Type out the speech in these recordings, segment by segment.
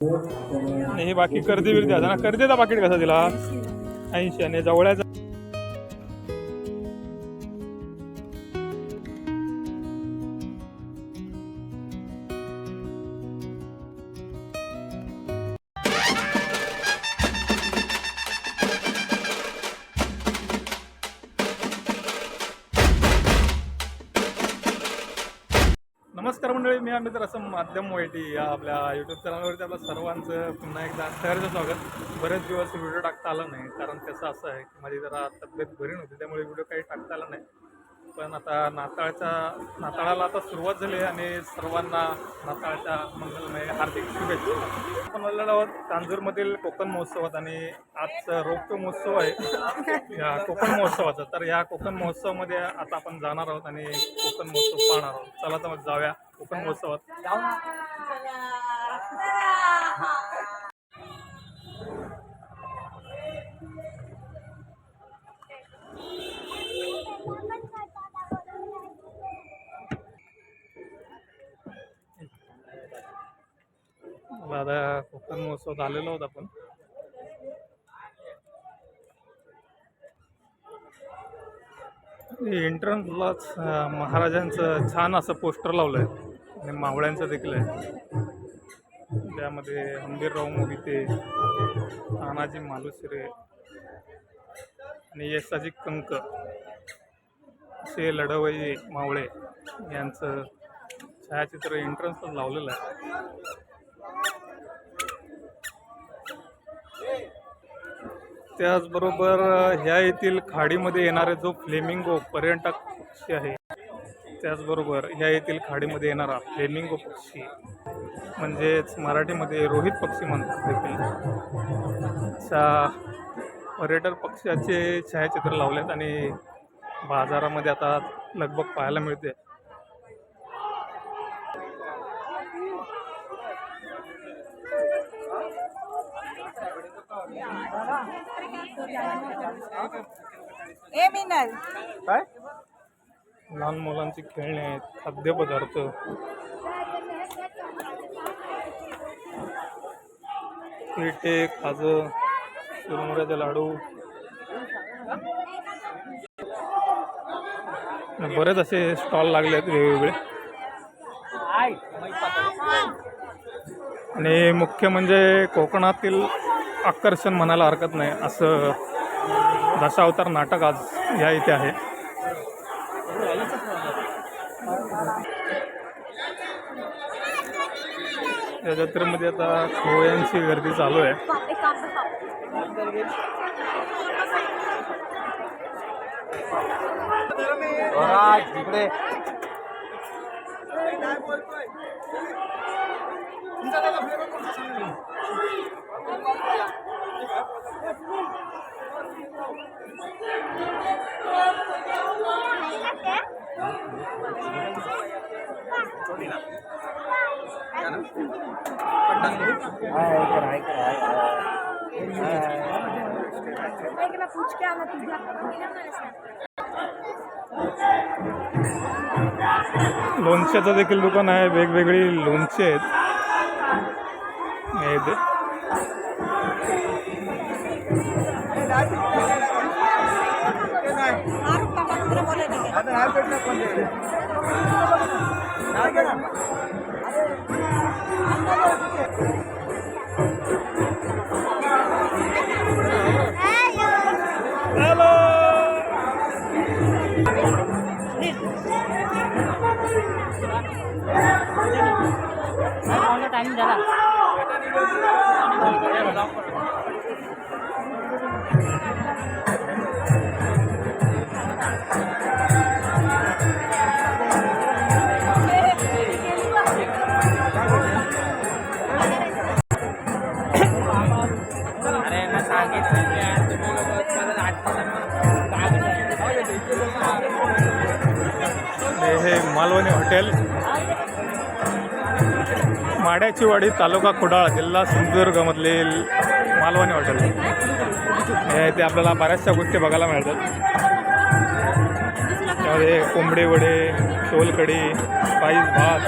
नाही हे बाकी कर्दी बिर्दी आता ना कर्दीचा पाकिट कसा दिला ऐंशी आणि जवळ्याचा तर असं माध्यम वाईटी या आपल्या यूट्यूब चॅनलवरती आपल्या सर्वांचं पुन्हा एकदा सहर्ष स्वागत. बरेच दिवस व्हिडिओ टाकता आला नाही कारण त्याचं असं आहे की माझी जरा तब्येत बरी नव्हती त्यामुळे व्हिडिओ काही टाकता आला नाही. पण आता नाताळच्या नाताळाला आता सुरुवात झाली आहे आणि सर्वांना नाताळच्या मंगलमय हार्दिक शुभेच्छा. आपण आलेलो आहोत तांजूरमधील कोकण महोत्सवात आणि आजचा रौप्य महोत्सव आहे. या कोकण महोत्सवाचा. तर या कोकण महोत्सवामध्ये आता आपण जाणार आहोत आणि कोकण महोत्सव पाहणार आहोत. चला तर मग जाऊया. कोकण महोत्सवात दादा कोकण महोत्सव आलेलो आहोत आपण. एंट्रन्सलाच महाराजांचं छान असं पोस्टर लावलं आहे आणि मावळ्यांचं देखील आहे. त्यामध्ये हंबीरराव मोहिते तानाजी मालुसरे आणि यशाजी कंक असे लढवई मावळे यांचं छायाचित्र एंट्रन्सला लावलेलं आहे. त्याचबरोबर ह्या येथील खाडीमध्ये येणारे जो फ्लेमिंगो पर्यटक पक्षी आहे त्याचबरोबर ह्या येथील खाडीमध्ये येणारा फ्लेमिंगो पक्षी म्हणजेच मराठीमध्ये रोहित पक्षी म्हणतात देखील. अशा पर्यटक पक्ष्याचे छायाचित्र लावलेत आणि बाजारामध्ये आता लगभग पाहायला मिळते. ए मिनल. काय? लहान मुलांची खेळणे आहेत खाद्यपदार्थ. पेटे खाज सुरमुऱ्याचे लाडू. बरेच असे स्टॉल लागले आहेत वेगवेगळे. आणि मुख्य म्हणजे कोकणातील आकर्षण म्हणायला हरकत नाही असं दशावतार नाटक आज या इथे आहे. या जत्रेमध्ये आता खोयांची गर्दी चालू आहे. इकडे. पूछ के आना लोणच्याचं देखील दुकान आहे. वेगवेगळी लोणचे आहेत. ठीक आहे मालवणी हॉटेल. माड्याचीवाडी तालुका कुडाळ जिल्हा सिंधुदुर्गमधले मालवणी हॉटेल. हे इथे आपल्याला बऱ्याचशा गोष्टी बघायला मिळतात. त्यामध्ये कोंबडे वडे सोलकढी पाईस भात.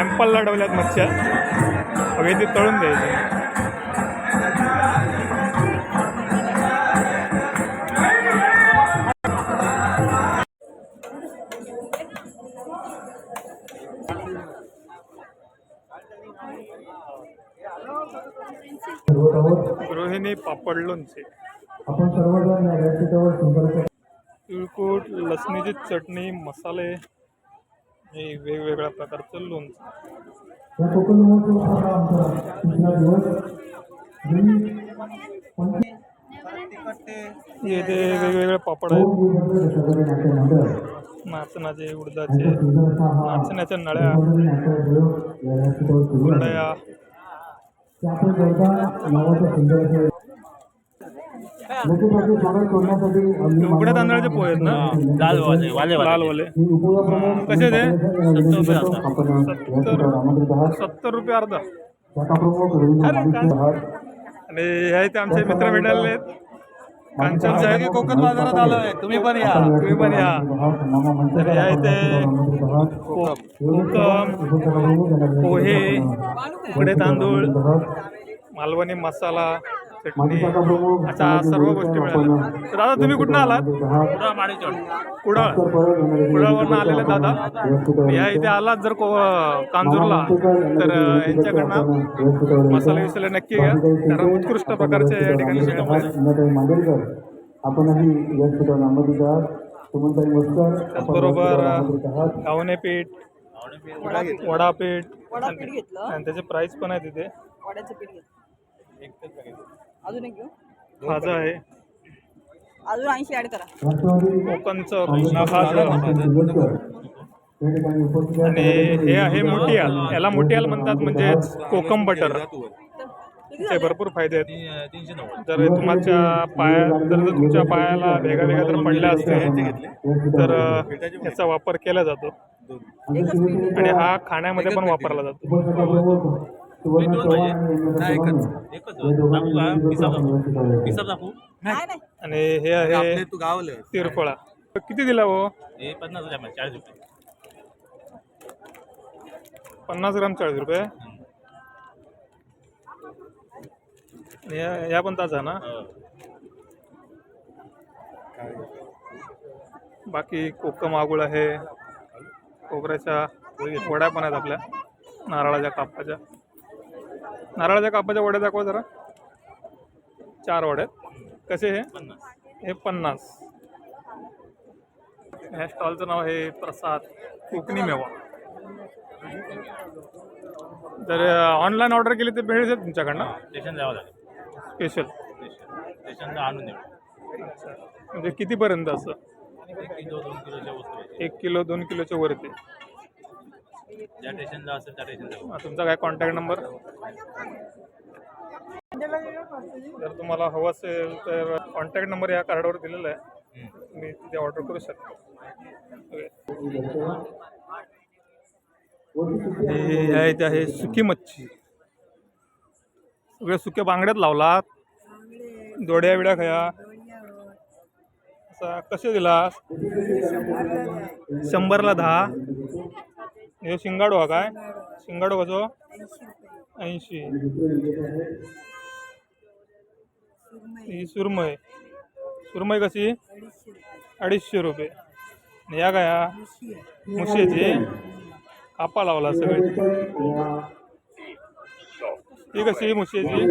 सॅम्पल लढवल्यात मच्छ्या. हवे ते तळून द्यायचे. गृहिणी पापड लोणचे तिळकूट लसणीची चटणी मसाले. हे वेगवेगळ्या प्रकारचं लोणचं या कोकण महोत्सवाचा आमचा तिसरा दिवस. मी पंचवीस इथे वेगवेगळे पापड आहेत. नाचण्याचे उडदाचे नाचण्याच्या नळ्या. कुरडया ते आपण करता नावाचं सुंदर असे लोकप्रतिनिधी स्वागत करण्यासाठी आम्ही उकड्या तांदळाचे पोहे आहेत ना? लालवाले वाले लाल वाले मी उपप्रमुख कसे ते? आहात. सत्तर रुपये अर्धा. आणि हे इथे आमचे मित्र भेटायला आहेत. कांचन साहेब कोकण बाजारात आलोय. तुम्ही पण या तुम्ही पण या. तर या इथे को- कोकम पोहे उकडे तांदूळ मालवणी मसाला चटणी अशा सर्व गोष्टी मिळाल्या. तर दादा तुम्ही कुठनं आलात? कुडाळ कुडाळवरनं आलेले दादा. या इथे आलात जर को कांजूरला तर यांच्याकडनं मसाले विसाले नक्की घ्या. कारण उत्कृष्ट प्रकारचे या ठिकाणी आपणही आपण त्याचबरोबर गावणे पीठ वडापीठ आणि त्याचे प्राइस पण आहे तिथे वड्याचं पीठ घेतलं. अजून एक घेऊ. खाजा आहे. अजून ऐंशी ऍड करा. कोकणचं खाजा आहेत. आणि हे आहे मोटियाल याला मोटियाल म्हणतात म्हणजे कोकम बटर. ते भरपूर फायदे आहेत. जर तुमच्या पाया जर तुमच्या पायाला भेगा भेगा जर पडल्या असतील तर याचा वापर केला जातो. आणि हा खाण्यामध्ये पण वापरला जातो. आणि हे आहे तू गावलं. तिरफळा किती दिला हो हे पन्नास हजार चाळीस रुपये. पन्नास ग्राम चाळीस रुपये? आणि या या पण ताजा ना? बाकी कोकम आगुळ आहे. खोबऱ्याच्या वड्या पण आहेत आपल्या. नारळाच्या कापाच्या. नारळाच्या कापाच्या वड्या दाखवा जरा. चार वड्या. कसे हे? हे पन्नास. ह्या स्टॉलचं नाव आहे प्रसाद कोकणी मेवा. जर ऑनलाईन ऑर्डर केली तर भेटेल तुमच्याकडनं? स्टेशन जावं लागेल स्पेशल स्टेशन आणून म्हणजे कितीपर्यंत असं? एक किलो दोन किलोच्या वरती. ज्या स्टेशनला असेल त्या स्टेशन जाऊ हा, तुमचा काय कॉन्टॅक्ट नंबर जर तुम्हाला हवं असेल तर कॉन्टॅक्ट नंबर या कार्डवर दिलेला आहे. तुम्ही तिथे ऑर्डर करू शकता. हे आहे ते आहे सुकी मच्छी. सगळे सुक्या बांगड्यात लावलात. दोड्या बिड्या खया. असा कसे दिला शंभरला दहा. हे शिंगाडो हा काय? शिंगाडो. कसो? ऐंशी ही सुरमई. सुरमई कशी? अडीचशे रुपये. या काय हा? मुशेची? कापा लावला सगळे. ही कशी मुशेची?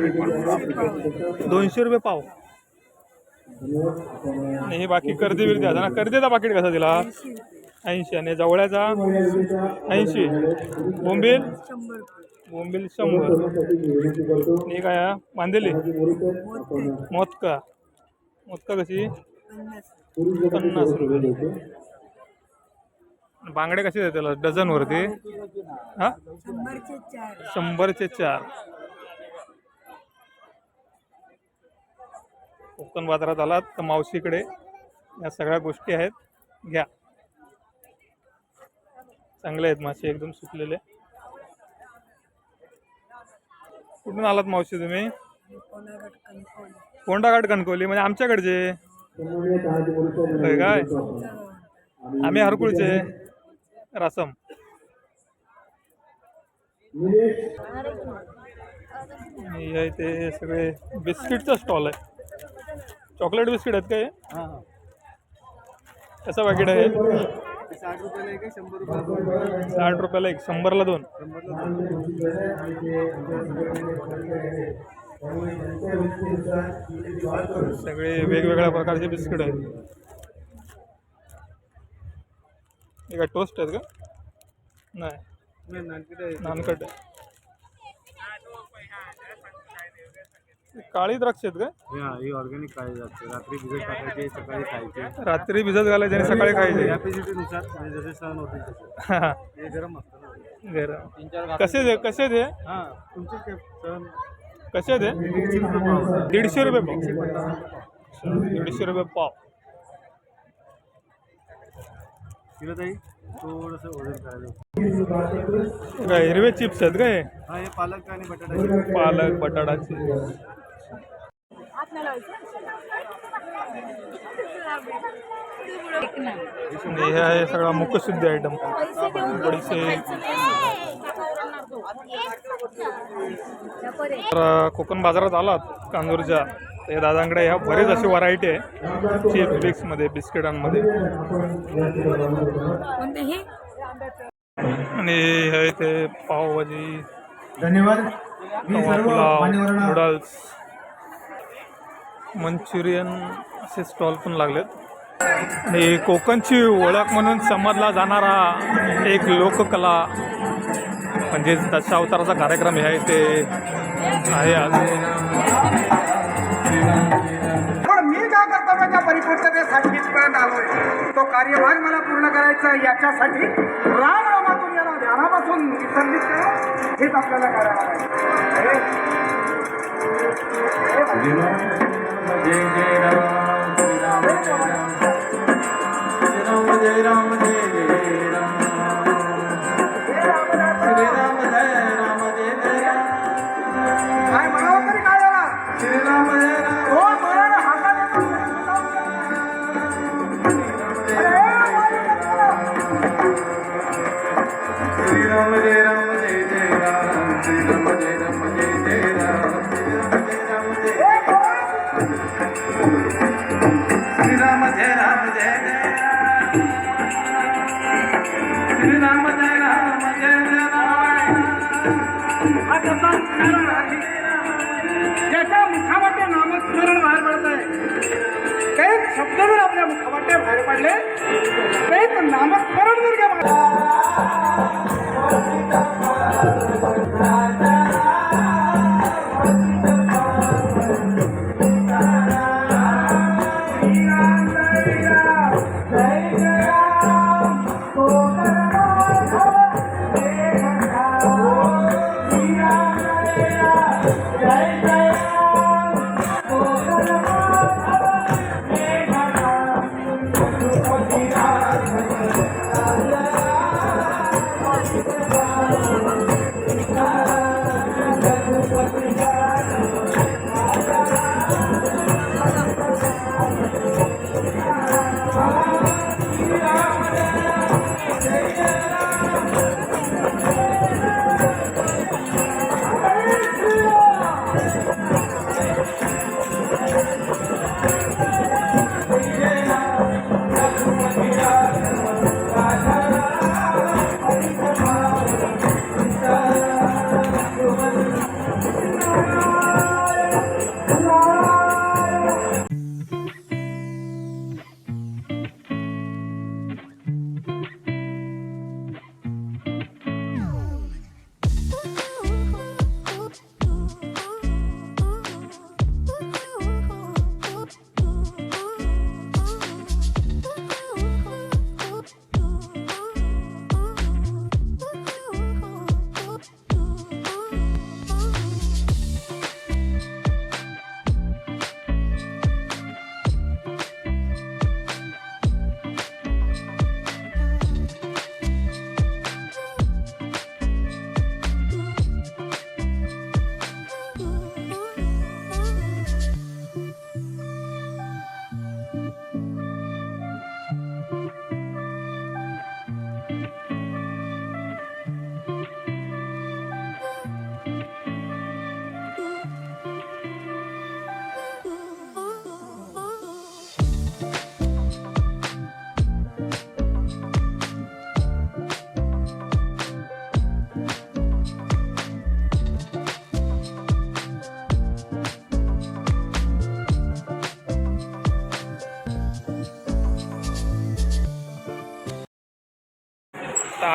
दोनशे रुपये पाव. आणि हे बाकी कर्दी बिर्दी आता ना? कर्दीचा पाकिट कसा दिला? ऐंशी आणि जवळ्याचा ऐंशी. बोंबील? बोंबील शंभर. आणि काय हा? बांधलेली? मोदका. मोदका कशी? पन्नास रुपये. बांगडे कसे देतात त्याला? डझन वरती हा शंभरचे चार. कोकण बाजारात आलात तर मावशीकडे या सगळ्या गोष्टी आहेत. घ्या. चांगले आहेत मासे एकदम सुकलेले. कुठून आलात मावशी तुम्ही? कोंडाघाट कणकवली म्हणजे आमच्याकडचे. काय? आम्ही हरकुळचे. रसम. इथे सगळे बिस्किटचा स्टॉल आहे. चॉकलेट बिस्किट आहेत काय? कसं पॅकेट आहे? साठ रुपयाला एक शंभर रुपये साठ रुपयाला एक शंभरला दोन. सगळे वेगवेगळ्या प्रकारचे बिस्किट आहेत. हे काय टोस्ट आहेत का? नाही नानकिट आहे. नानकट आहे. काळी द्राक्ष आहेत का? हा ही ऑर्गॅनिक काय जाते रात्री भिजत टाकायचे सकाळी खायचे. रात्री भिजत घालायचे आणि सकाळी खायचे. कॅपॅसिटीनुसार म्हणजे जसे सण होतील तसे. हे गरम असतं ना. गरम. तीन चार कसे दे कसे दे हां? तुमचे सण. कसे दे दीडशे रुपये पाव. दीडशे रुपये पाव दीडशे रुपये पाव तिला ताई? थोडंसं वजन करायचं काय हिरवे चिप्स आहेत काय हा? हे पालक आणि बटाटा पालक बटाटाचे आणि हे आहे सगळा मुखशुद्धी आयटम तर कोकण बाजारात आलात कांजूरच्या तर या दादांकडे ह्या बरेच अशी व्हरायटी आहे. चिप्स बिक्समध्ये बिस्किटांमध्ये आणि हे इथे पावभाजी धन्यवाद. मी तवा सर्व पुलाव मान्यवरांना नूडल्स मंचुरियन असे स्टॉल पण लागलेत. आणि कोकणची ओळख म्हणून समजला जाणारा एक लोककला म्हणजेच दशावताराचा कार्यक्रम ह्या इथे आहे आज पण मी ज्या कर्तव्याच्या परिपूर्ततेसाठी पर्यंत आलोय तो कार्यभाग मला पूर्ण करायचा आहे याच्यासाठी राम रामातून याला ध्यानापासून विसर्जित करा हेच आपल्याला करावं लागेल काय त्याचा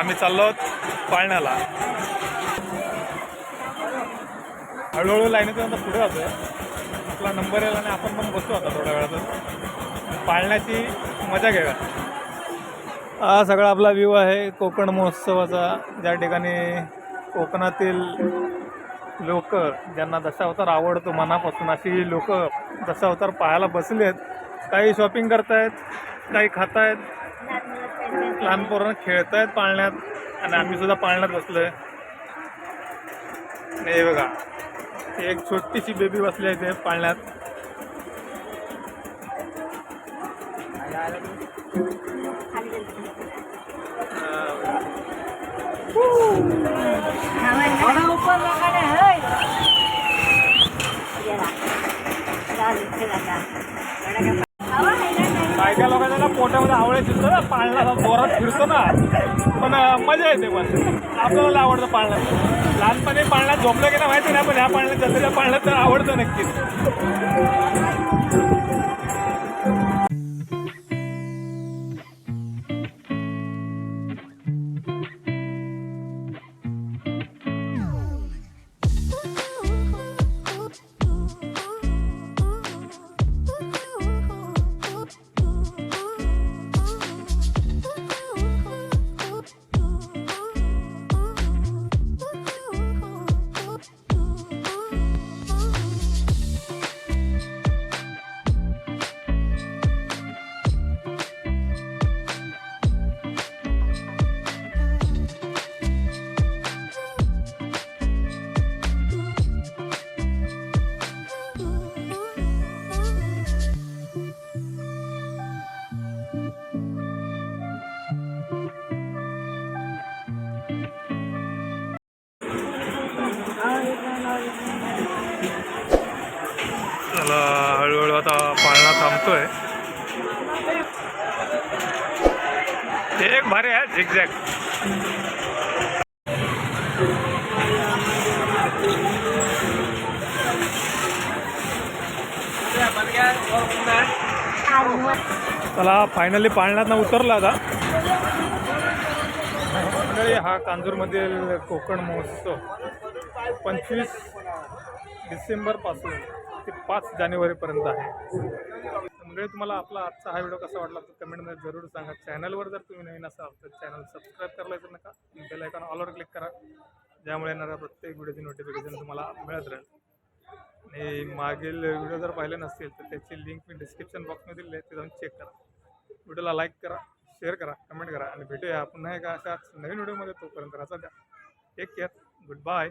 आम्ही चाललो आहोत पाळण्याला. हळूहळू लाईनीत आता पुढे जातोय. आपला नंबर येईल आणि आपण पण बसतो आता थोड्या वेळातच. पाळण्याची मजा घेऊया. हा सगळा आपला व्ह्यू आहे कोकण महोत्सवाचा. ज्या ठिकाणी कोकणातील लोक ज्यांना दशावतार आवडतो मनापासून अशी लोक दशावतार पाहायला बसले आहेत काही शॉपिंग करतायत काही खातायत. लहान पोरांना खेळतायत पाळण्यात आणि आम्ही सुद्धा पाळण्यात बसलोय. आणि हे बघा एक छोटीशी बेबी बसली आहे ते पाळण्यात. काय लोकांना ना पोटामध्ये आवळे शिरतो ना पाळणा जोरात फिरतो ना. पण मजा येते पण. आपल्याला आवडतं पाळणं. लहानपणी पाळण्यात झोपलं की नाही माहिती नाही पण ह्या पाळण्यात जत्रेच्या पाळण्यात तर आवडतं नक्कीच. थांबतोय. ते एक भारी आहे झिकझॅक चला फायनली पाळण्यात उतरला आता. मंडळी हा कांजूरमधील कोकण महोत्सव पंचवीस डिसेंबरपासून. ते पाच जानेवारीपर्यंत आहे. मंडळी तुम्हाला आपला आजचा हा व्हिडिओ कसा वाटला तर कमेंटमध्ये जरूर सांगा. चॅनलवर जर तुम्ही नवीन असाल तर चॅनल सबस्क्राईब करायला विसरू नका. बेल आयकॉन ऑलवर क्लिक करा. ज्यामुळे येणाऱ्या प्रत्येक व्हिडिओची नोटिफिकेशन तुम्हाला मिळत राहील. आणि मागील व्हिडिओ जर पाहिले नसतील तर त्याची लिंक मी डिस्क्रिप्शन बॉक्समध्ये दिली आहे. ते जाऊन चेक करा. व्हिडिओला लाईक करा शेअर करा कमेंट करा. आणि भेटूया पुन्हा एका अशाच नवीन व्हिडिओमध्ये. तोपर्यंत राहता द्या. Take care good bye